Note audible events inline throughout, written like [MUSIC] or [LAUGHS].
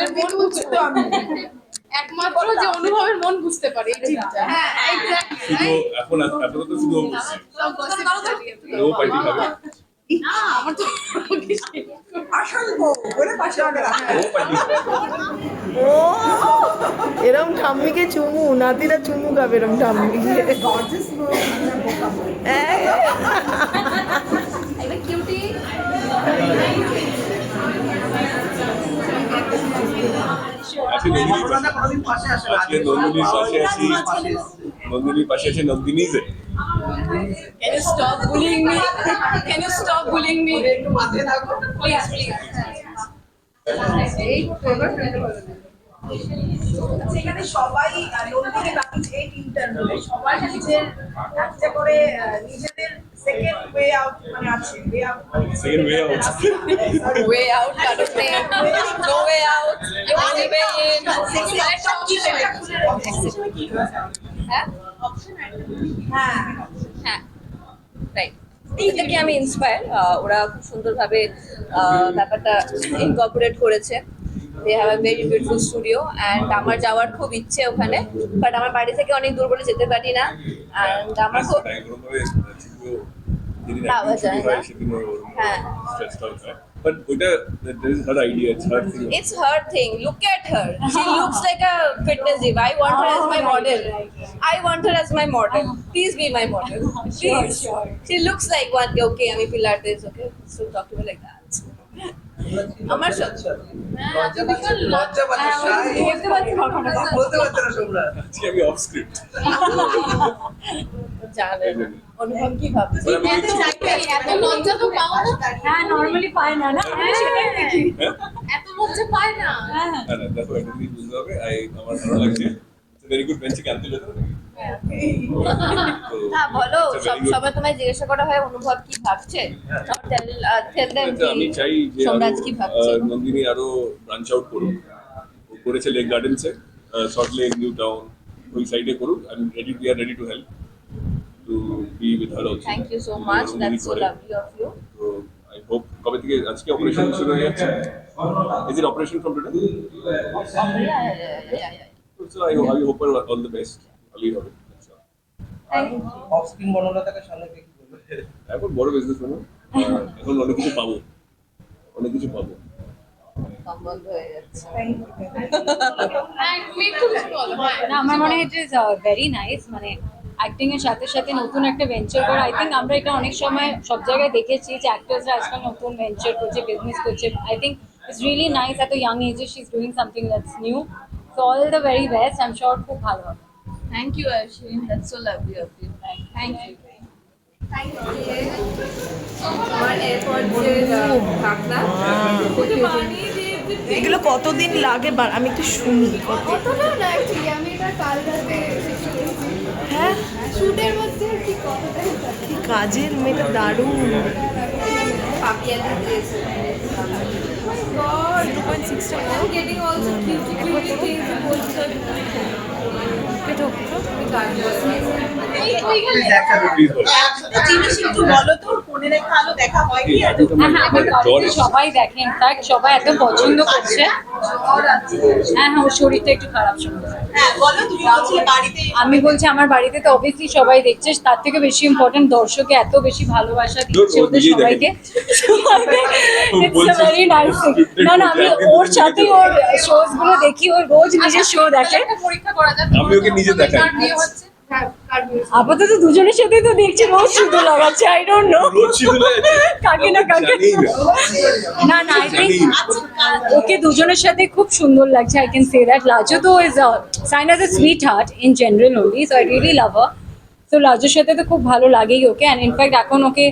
ছেলের মন বুঝতে আমি। একমাত্র যে অনুভবের মন বুঝতে পারে এই টিমটা হ্যাঁ শুধু এখন এখন শুধু ও বুঝছে ও পার্টি খাবে আমার তো আসল বলে পাশে আগে রাখা। ও পার্টি ও এরম ঠাম্মিকে চুমু নাতিরা চুমু খাবে এরম ঠাম্মিকে কিউটি আজকে নন্দিনীর পাশে। আজকে নন্দিনীর পাশে আছি নন্দিনীর পাশে আছে নন্দিনী যে Can you stop bullying me? Can you stop bullying me? একটু মাথায় থাকো Please, please. এই সেখানে সবাই নন্দিনী বাকি এই মধ্যে সবাই নিজের একটা করে নিজেদের সেকেন্ড ওয়ে আউট মানে আছে way out second way out way out kind of thing. No way out. You only way in. হ্যাঁ হ্যাঁ হ্যাঁ রাইট এই থেকে আমি ইন্সপায়ার ওরা খুব সুন্দরভাবে আহ, ব্যাপারটা ইনকর্পোরেট করেছে। They have a very beautiful studio and আমার যাওয়ার খুব ইচ্ছে ওখানে বাট আমার বাড়ি থেকে অনেক দূর বলে যেতে পারি না অ্যান্ড আমার খুব পাওয়া যায় না। হ্যাঁ। বাট ওইটা that is her idea it's her thing It's her thing. Look at her. She looks like a fitness diva. I want her as my model. I want her as my model. Please be my model. [LAUGHS] Please. She looks like one. Okay, আমি Pilates. Okay, so talk to her like that. আমার সত্য লজ্জা পাচ্ছে shy। বলতে পারছি কখনো বলতে পারছে না তোমরা? আজকে আমি অফ স্ক্রিপ্ট জানে অনুভব কি ভাবছে? এত লজ্জা তো পাও না? হ্যাঁ নর্মালি পায় না না? সেটাই দেখি এত লজ্জা পায় না? হ্যাঁ না না দেখো জিনিস বুঝতে হবে। আমার ভালো লাগছে। ভেরি গুড বেঞ্চে ক্যান্সেল যেতে হবে [LAUGHS] হ্যাঁ বলো সব সময় তোমায় জিজ্ঞাসা করা হয় অনুভব কি ভাবছে? আচ্ছা, আমি চাই যে সোমরাজ কি ভাবছে? নন্দিনী আরও ব্রাঞ্চ আউট করুক। করেছে লেক গার্ডেন্সে শর্ট লেক নিউ টাউন ওই সাইডে করুক। I am ready we are ready to help to be with her also thank you so much that's so lovely of you তো আই হোপ কবে থেকে আজকে অপারেশন শুরু হয়ে যাচ্ছে? Is it operation from today so I hope all the best ভালোই হবে। Off screen বর্ণনাটাকে সামনে কি এখন বড় বিজনেস ম্যান [LAUGHS] এখন অনেক কিছু পাবো। অনেক কিছু পাবো। আমার মনে হয় ইট ইজ ভেরি নাইস মানে অ্যাক্টিং এর সাথে সাথে নতুন একটা ভেঞ্চার করা আই থিঙ্ক আমরা এটা অনেক সময় সব জায়গায় দেখেছি যে অ্যাক্টার্সরা আজকাল নতুন ভেঞ্চার করছে বিজনেস করছে। I think it's really nice এত ইয়াং এজে she is doing something that's new so all the very best I am sure খুব ভালো হবে। Thank you Ashin that's so lovely of you thank you আমার এরপর যে কাকনা এগুলো কতদিন লাগে? আমি একটু শুনি। হ্যাঁ? শুটের মধ্যে কি কাজের মেয়েটা দারুণ। পাপিয়ালি দিয়েছে God, 그죠? 그죠? 그러니까 সবাই দেখে ইনফ্যাক্ট সবাই এত পছন্দ করছে হ্যাঁ হ্যাঁ ওর শরীরটা একটু খারাপ শুনছে হ্যাঁ বলো তুমি বলছিলে বাড়িতে আমি বলছি আমার বাড়িতে তো অবভিয়াসলি সবাই দেখছে তার থেকে বেশি ইম্পর্টেন্ট দর্শকে এত বেশি ভালোবাসা দিচ্ছে ওদের সবাইকে। [LAUGHS] না না আমি [LAUGHS] ওর সাথে ওর শোজগুলো দেখি ওর রোজ নিজের শো দেখে। পরীক্ষা করা যাক। আমি ওকে নিজে দেখাই। আপাতত দুজনের সাথে তো দেখছি রোজ শুধু লাগাচ্ছে আই ডোন্ট নো কাকে না কাকে। না। না না আই থিঙ্ক ওকে দুজনের সাথে খুব সুন্দর লাগছে I can say that Lajo তো is shine as a sweetheart in general only so I really love her তো লাজোর সাথে তো খুব ভালো লাগেই ওকে অ্যান্ড ইনফ্যাক্ট এখন ওকে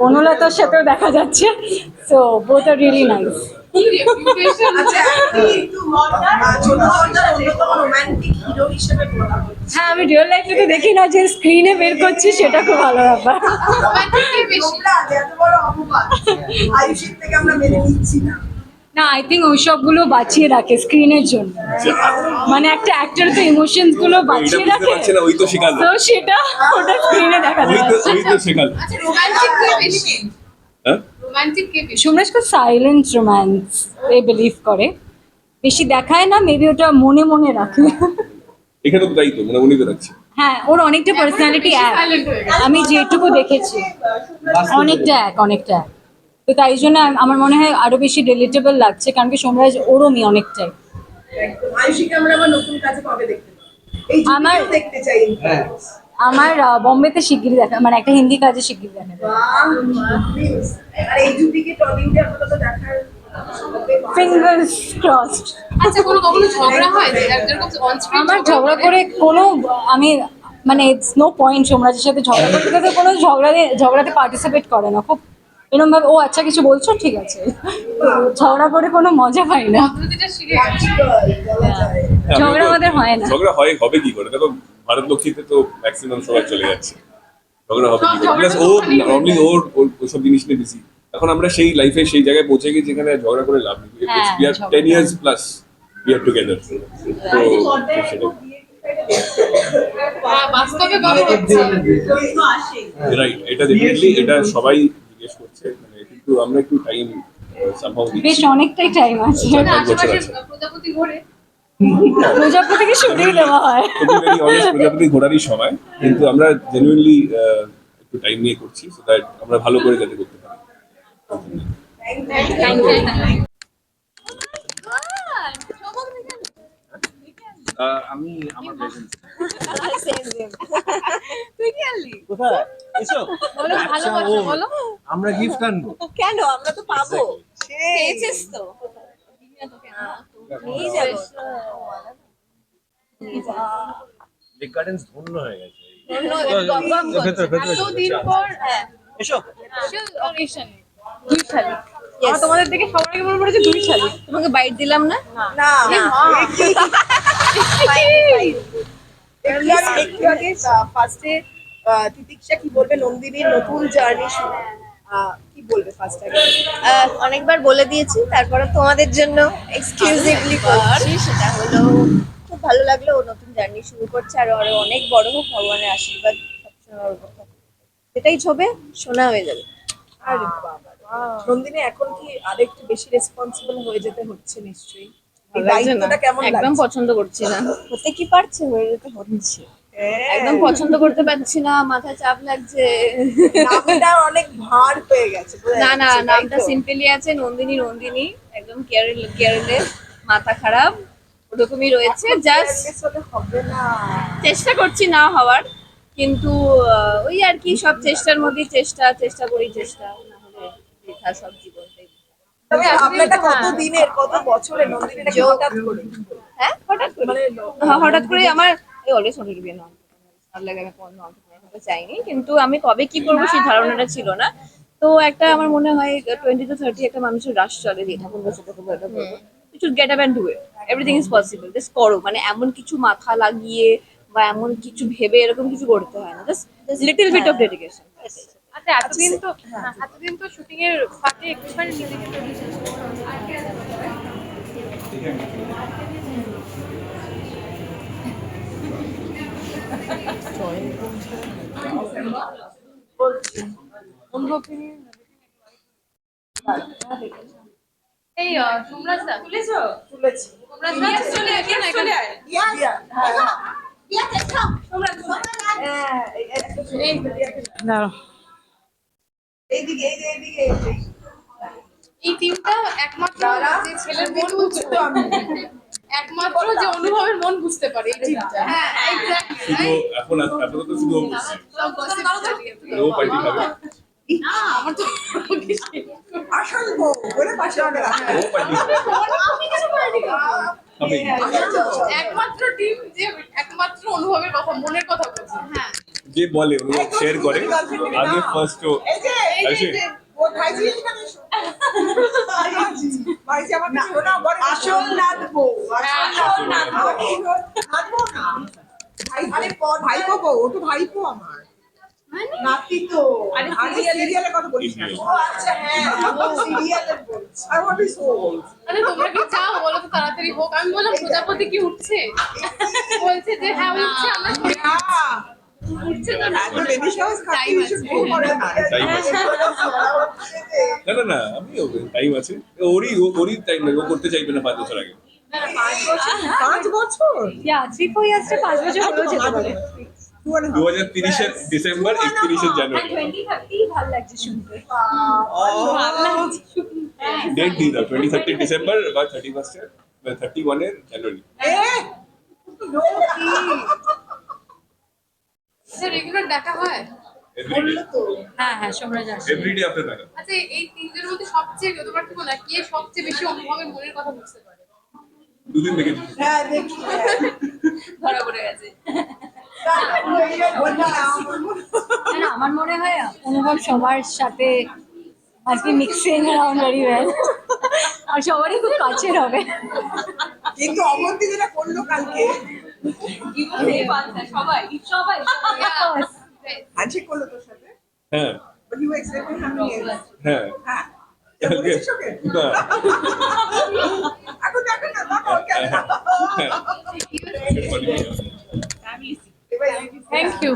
বনলতার সাথেও দেখা যাচ্ছে। So both are really nice আচ্ছা হ্যাঁ আমি রিয়েল লাইফে তো দেখি না যে স্ক্রিনে বের করছি সেটা খুব ভালো ব্যাপার। মেনে না। না আই থিঙ্ক ওই সবগুলো বাঁচিয়ে রাখে স্ক্রিনের জন্য। মানে একটা অ্যাক্টর তো ইমোশনসগুলো বাঁচিয়ে রাখে। ওই তো শেখালো। তো সেটা ওটা স্ক্রিনে দেখা ওই তো যায় ওই তো শেখালো। আচ্ছা romantic কে বেশি? হ্যাঁ? romantic কে বেশি? সোমরাজ খুব সাইলেন্ট রোম্যান্স এ বিলিভ করে। বেশি দেখায় না মেবি ওটা মনে মনে রাখে। এখানে তো তাই তো মানে উনি তো রাখছে হ্যাঁ ওর অনেকটা পার্সোনালিটি আমি যেটুকু দেখেছি অনেকটা এক অনেকটা তো তাই জন্য আমার মনে হয় আরও বেশি রিলেটেবল লাগছে কারণ কি সোমরাজ ওরমই অনেকটাই। একদম। আয়ুষীকে আমরা দেখতে চাই in আমার বোম্বেতে শিগগিরই দেখা মানে একটা হিন্দি কাজে শিগগিরই দেখা ফিঙ্গার্স ক্রসড আচ্ছা কোনো কখনো ঝগড়া হয়? যে যেরকম অন স্ক্রিন আমার ঝগড়া করে কোনো আমি মানে ইটস নো পয়েন্ট সোমরাজের সাথে ঝগড়া করতে গেলে কোনো ঝগড়াতে ঝগড়াতে পার্টিসিপেট করে না। খুব এরকম ভাবে ও আচ্ছা কিছু বলছো? ঠিক আছে। ঝগড়া করে কোনো মজা পাই না। হ্যাঁ, ঝগড়া আমাদের হয় না। ঝগড়া হয় হবে কি করে? দেখো ভারত লক্ষ্মীতে তো ম্যাক্সিমাম সবাই চলে যাচ্ছে। ঝগড়া হবে কি করে? প্লাস ও নর্মালি ওর ওর- ওসব জিনিস নিয়ে বেশি এখন আমরা সেই লাইফে সেই জায়গায় পৌঁছে গেছি যেখানে ঝগড়া করে লাভ নেই we are. Ten years plus we are together তো। হ্যাঁ। রাইট এটা ডেফিনেটলি এটা সবাই জিজ্ঞেস করছে মানে কিন্তু আমরা একটু টাইম বেশ অনেকটাই টাইম আছে মানে। প্রজাপতি ঘোরে প্রজাপতিকে সরিয়ে হয় প্রজাপতি ঘোরারই সময় কিন্তু আমরা জেনুইনলি একটু টাইম নিয়ে করছি সো দ্যাট আমরা ভালো করে যাতে করতে আমি আমার প্রেজেন্স তুই কি আনলি কোথায়? এসো। বলো ভালোবাসা বলো। আমরা গিফট আনব। কেন? আমরা তো পাবো। পেয়েছিস তো। গার্ডেন্স ধন্য হয়ে গেছে। ধন্য, এতদিন পর হ্যাঁ। এসো। অকেশনে দুই শালি Yes. আমার তোমাদের দেখে সবার আগে মনে পড়েছে দুই শালি তোমাকে বাইট দিলাম না? না। না। একটু আগে ফার্স্টে তিতিক্ষা কি বলবে নন্দিনীর নতুন জার্নি শুরু আহ, কি বলবে ফার্স্ট অনেকবার বলে দিয়েছি তারপরে তোমাদের জন্য এক্সক্লুসিভলি করছি। সেটা হলো খুব ভালো লাগল ও নতুন জার্নি শুরু করছে আর আরও অনেক বড় হোক ভগবানের আশীর্বাদ সবসময় যেটাই ছবে শোনা হয়ে যাবে। আরে বাবা। নন্দিনী এখন কি আরেকটু বেশি রেসপন্সিবল হয়ে যেতে হচ্ছে নিশ্চয়ই? একদম পছন্দ করছি না। হতে কি পারছে? হয়ে যেতে হচ্ছে। হ্যাঁ। একদম পছন্দ করতে পারছি না মাথায় চাপ লাগছে। নামটা অনেক ভার হয়ে গেছে না না নামটা সিম্পলি আছে নন্দিনী নন্দিনী একদম কেয়ারলেস মাথা খারাপ ওরকমই রয়েছে জাস্ট হবে না। চেষ্টা করছি না হওয়ার কিন্তু ওই আর কি সব চেষ্টার মধ্যে চেষ্টা চেষ্টা করি চেষ্টা। বৃথা সব জীবনটাই তবে ভাবনাটা কত দিনের কত বছরের নন্দিনীটা কি হঠাৎ করে? হ্যাঁ? হঠাৎ করে। মানে হ্যাঁ, হঠাৎ করে আমার এই অলরেডি ছোট বিয়ে নয় ভালো লাগে আমি কোনো entrepreneur হতে চাইনি। কিন্তু আমি কবে কি করব সেই ধারণাটা ছিল না। তো একটা আমার মনে হয় টোয়েন্টি টু থার্টি একটা মানুষের রাশ চলে যে এটা করব সেটা করব এটা করব should get up and do it everything is possible just করো। মানে এমন কিছু মাথা লাগিয়ে বা এমন কিছু ভেবে এরকম কিছু করতে হয় না। Just little bit of dedication আচ্ছা এতদিন তো হ্যাঁ, এতদিন তো শুটিং এর ফাঁকে একটুখানি নিজেকে এই সোমরাজ তুলেছো তুলেছি সোমরাজ চলে এখানে ইয়া, হ্যাঁ। হ্যাঁ, এই- এই- একটা ছোট এই- এইদিকে এই যে এইদিকে এই টিমটা একমাত্র যে ছেলের মন বুঝতে আমি। একমাত্র যে অনুভবের মন বুঝতে পারে এই টিমটা হ্যাঁ এক্স্যাক্টলি এখন আপাতত শুধু ও বলছে সব gossip চালিয়ে ও পার্টি খাবে আমার তো আসল বউ, বলে পাশে আমাকে ও পার্টি আমি কেন পার্টি করব? একমাত্র টিম যে একমাত্র অনুভবের কথা মনের কথা বলছে। হ্যাঁ। যে বলে শেয়ার করে আগে ফার্স্ট আসল আসল। না। আরে ভাইপো বউ, ভাইপো আমার। নাতি তো। আরে সিরিয়ালের কথা বলিস না। ও আচ্ছা, হ্যাঁ, সিরিয়ালের বলছি। আরে তোমরা কি চাও বলো তো তাড়াতাড়ি হোক আমি বললাম প্রজাপতি কি উঠছে বলছে যে হ্যাঁ উঠছে আমরা না। না না আমি টাইম আছে। ওরই ও- ওরই টাইম লাগে ও করতে চাইবে না পাঁচ বছর আগে। পাঁচ বছর? ইয়া বছর হলেও যেতে পারে. দু হাজার তিরিশের ডিসেম্বর একত্রিশের জানুয়ারি। ডেট দিয়ে দাও টোয়েন্টি থার্টি ডিসেম্বর বা থার্টি ফার্স্টের থার্টি ওয়ানের জানুয়ারি আচ্ছা রেগুলার দেখা হয়? এভরিডে হ্যাঁ হ্যাঁ সোমরাজ আসে। এভরিডে আপনার দেখা? আচ্ছা এই তিনজনের মধ্যে সবচেয়ে তোমার কি মনে কে সবচেয়ে বেশি অনুভবের মনের কথা বুঝতে পারে? দুদিন দেখেছি হ্যাঁ দেখি ধরা পড়ে গেছে। আমার মনে হয় অনুভব সবার সাথে be mixing around very well আর সবারই খুব কাছের হবে। কিন্তু অবন্তি যেটা করল কালকে। সবাই সবাই হ্যান্ডশেক করল তোর সাথে? হ্যাঁ। But you were how many years? হ্যাঁ। হ্যাঁ? এখন দেখো না, দেখো, কেন? Thank you